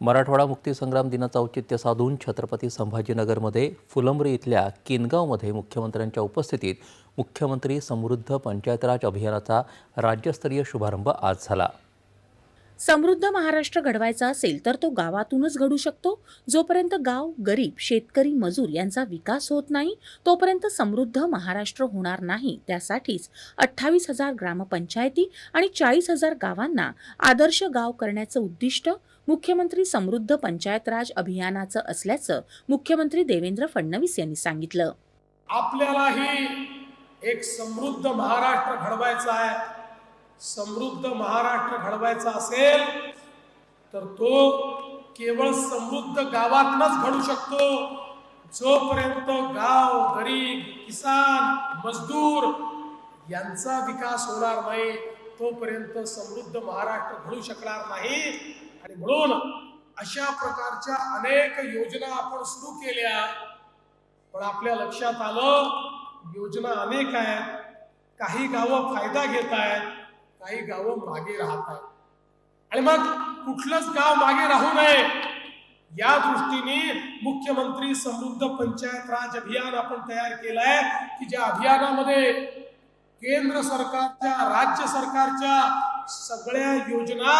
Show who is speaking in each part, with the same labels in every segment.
Speaker 1: मराठवाडा मुक्तीसंग्राम दिनाचं औचित्य साधून छत्रपती संभाजीनगरमध्ये फुलंब्री इथल्या किनगावमध्ये मुख्यमंत्र्यांच्या उपस्थितीत मुख्यमंत्री समृद्ध पंचायतराज अभियानाचा राज्यस्तरीय शुभारंभ आज झाला.
Speaker 2: समृद्ध महाराष्ट्र घडवायचा असेल तर तो गावातूनच घडू शकतो. जोपर्यंत गाव गरीब शेतकरी मजूर यांचा विकास होत नाही तोपर्यंत समृद्ध महाराष्ट्र होणार नाही. त्यासाठीच अठ्ठावीस हजार ग्रामपंचायती आणि चाळीस हजार गावांना आदर्श गाव करण्याचं उद्दिष्ट मुख्यमंत्री समृद्ध पंचायत राज अभियानाचं असल्याचं मुख्यमंत्री देवेंद्र फडणवीस यांनी सांगितलं.
Speaker 3: आपल्यालाही एक समृद्ध महाराष्ट्र घडवायचा आहे. समृद्ध महाराष्ट्र घडवायचा असेल तर तो केवळ समृद्ध गावातनच घडू शकतो. जोपर्यंत गाव गरीब किसान मजदूर यांचा विकास होणार नाही तोपर्यंत समृद्ध महाराष्ट्र घडू शकणार नाही. आणि म्हणून अशा प्रकारच्या अनेक योजना आपण सुरू केल्या. पण आपल्या लक्षात आलं योजना अनेक आहेत. काही गावं फायदा घेत आहेत. काही गावं मागे राहत आहेत आणि मग कुठलंच गाव मागे राहू नये. या दृष्टीने मुख्यमंत्री समृद्ध पंचायत राज अभियान आपण तयार केलंय की ज्या अभियानामध्ये केंद्र सरकारच्या राज्य सरकारच्या सगळ्या योजना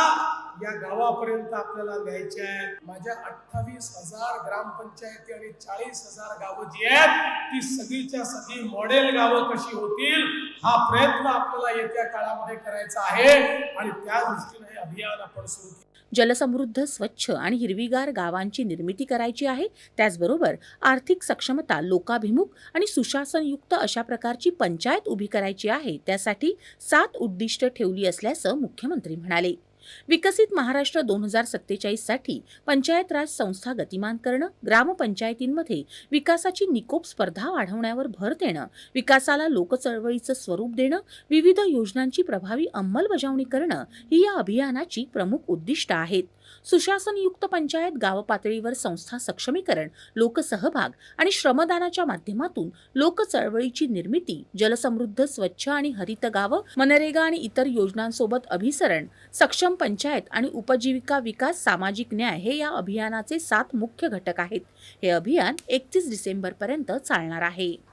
Speaker 3: या गावापर्यंत आपल्याला न्यायच्या आहेत माझ्या अठ्ठावीस हजार ग्रामपंचायती आणि चाळीस हजार गावं जी आहेत ती सगळीच्या सगळी मॉडेल गावं कशी होतील हा प्रयत्न आपल्याला येत्या काळामध्ये करायचा आहे. आणि त्या दृष्टीने हे अभियान आपण सुरू केलं.
Speaker 2: जलसमृद्ध स्वच्छ आणि हिरवीगार गावांची निर्मिती करायची आहे. त्याचबरोबर आर्थिक सक्षमता लोकाभिमुख आणि सुशासनयुक्त अशा प्रकारची पंचायत उभी करायची आहे. त्यासाठी सात उद्दिष्ट ठेवली असल्याचं मुख्यमंत्री म्हणाले. विकसित महाराष्ट्र दोन हजार सत्तेचाळीससाठी पंचायत राज संस्था गतिमान करणं ग्रामपंचायतींमध्ये विकासाची निकोप स्पर्धा वाढवण्यावर भर देणं विकासाला लोकचळवळीचं स्वरूप देणं विविध योजनांची प्रभावी अंमलबजावणी करणं ही या अभियानाची प्रमुख उद्दिष्ट आहेत. सुशासनयुक्त पंचायत गावपातळीवर संस्था सक्षमीकरण लोकसहभाग आणि श्रमदानाच्या माध्यमातून लोकचळवळीची निर्मिती जलसमृद्ध स्वच्छ आणि हरित गावं मनरेगा आणि इतर योजनांसोबत अभिसरण सक्षम पंचायत आणि उपजीविका विकास सामाजिक न्याय हे या अभियानाचे सात मुख्य घटक आहेत. हे अभियान एकतीस डिसेंबरपर्यंत चालणार आहे.